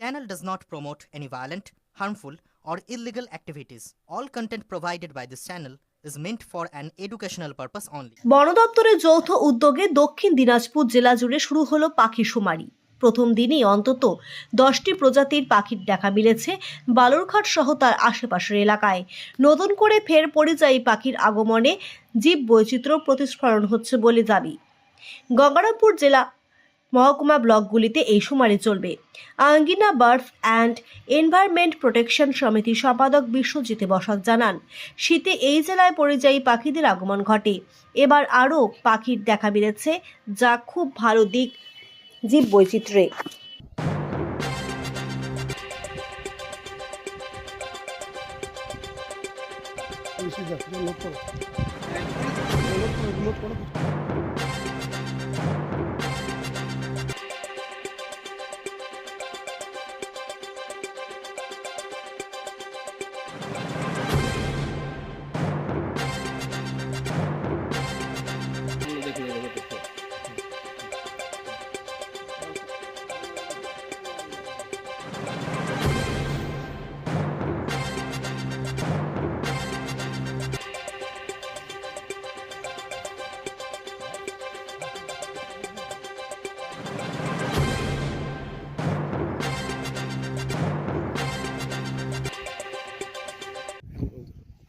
Channel does not promote any violent, harmful, or illegal activities. All content provided by this channel is meant for an educational purpose only. বন দপ্তরের যৌথ উদ্যোগে দক্ষিণ দিনাজপুর জেলা জুড়ে শুরু হলো পাখি শুমারি প্রথম দিনই অন্তত দশটি প্রজাতির পাখির দেখা মিলেছে বালুরঘাট সহ তার আশেপাশের এলাকায় নতুন করে ফের পরিযায়ী পাখির আগমনে জীব বৈচিত্র্য প্রতিস্ফলন হচ্ছে বলে দাবি গঙ্গারামপুর জেলা মহকুমা ব্লকগুলিতে এই শুমারি চলবে। Angina birds and environment protection সমিতির সম্পাদক বিশ্বজিৎ বসাক জানান, শীতে এই জেলায় পরিযায়ী পাখিদের আগমন ঘটে। এবার আরও পাখির দেখা মিলেছে যা খুব ভালো দিক, জীব বৈচিত্র্যে।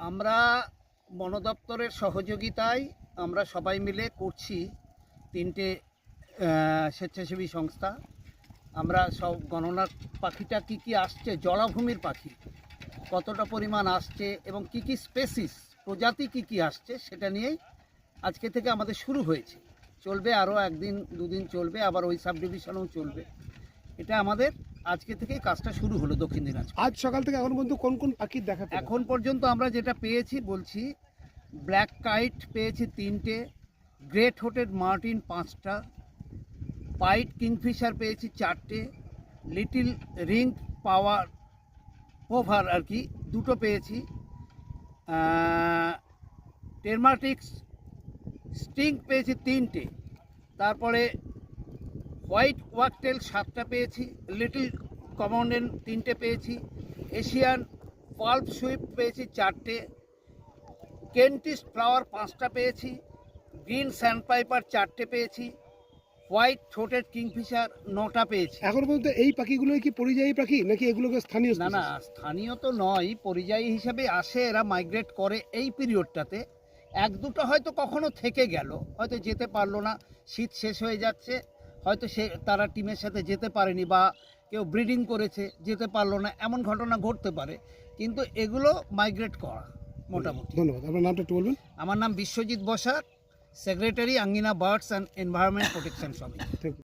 আমরা বন দপ্তরের সহযোগিতায় আমরা সবাই মিলে করছি তিনটে স্বেচ্ছাসেবী সংস্থা। আমরা সব গণনার পাখিটা কি কি আসছে, জলাভূমির পাখি, কতটা পরিমাণ আসছে এবং কি কি স্পেসিস প্রজাতি কি কি আসছে সেটা নিয়েই আজকে থেকে আমাদের শুরু হয়েছে। চলবে আরও একদিন, দুদিন চলবে, আবার ওই সাব ডিভিশনেও চলবে। এটা আমাদের আজকে থেকে কাজটা শুরু হলো দক্ষিণ দিনাজপুর। আজ সকাল থেকে এখন পর্যন্ত কোন কোন পাখি দেখা এখন পর্যন্ত আমরা যেটা পেয়েছি বলছি ব্ল্যাক কাইট পেয়েছি তিনটে গ্রেট হোটেড মার্টিন পাঁচটা পাইট কিংফিশার পেয়েছি চারটে লিটিল রিং পাওয়ার ওভার আর কি দুটো পেয়েছি। টেরমাটিক্স স্টিং পেয়েছি তিনটে তারপরে হোয়াইট ওয়াকটেল সাতটা পেয়েছি লিটল কমন্ডেন তিনটে পেয়েছি এশিয়ান পাল্প সুইপ পেয়েছি চারটে কেন্টিস্ট ফ্লাওয়ার পাঁচটা পেয়েছি গ্রিন স্যান্ডপাইপার চারটে পেয়েছি হোয়াইট ঠোঁটের কিংফিশার নটা পেয়েছি। এখন পর্যন্ত এই পাখিগুলো কি পরিযায়ী পাখি নাকি এগুলোকে স্থানীয় না না স্থানীয় তো নয় পরিযায়ী হিসেবে আসে এরা মাইগ্রেট করে এই পিরিয়ডটাতে এক দুটো হয়তো কখনো থেকে গেল হয়তো যেতে পারল না শীত শেষ হয়ে যাচ্ছে হয়তো সে তারা টিমের সাথে যেতে পারেনি বা কেউ ব্রিডিং করেছে যেতে পারল না এমন ঘটনা ঘটতে পারে। কিন্তু এগুলো মাইগ্রেট করা মোটামুটি। ধন্যবাদ। আপনার নামটা একটু বলবেন? আমার নাম বিশ্বজিৎ বসার secretary Angina birds and environment protection সমিতি.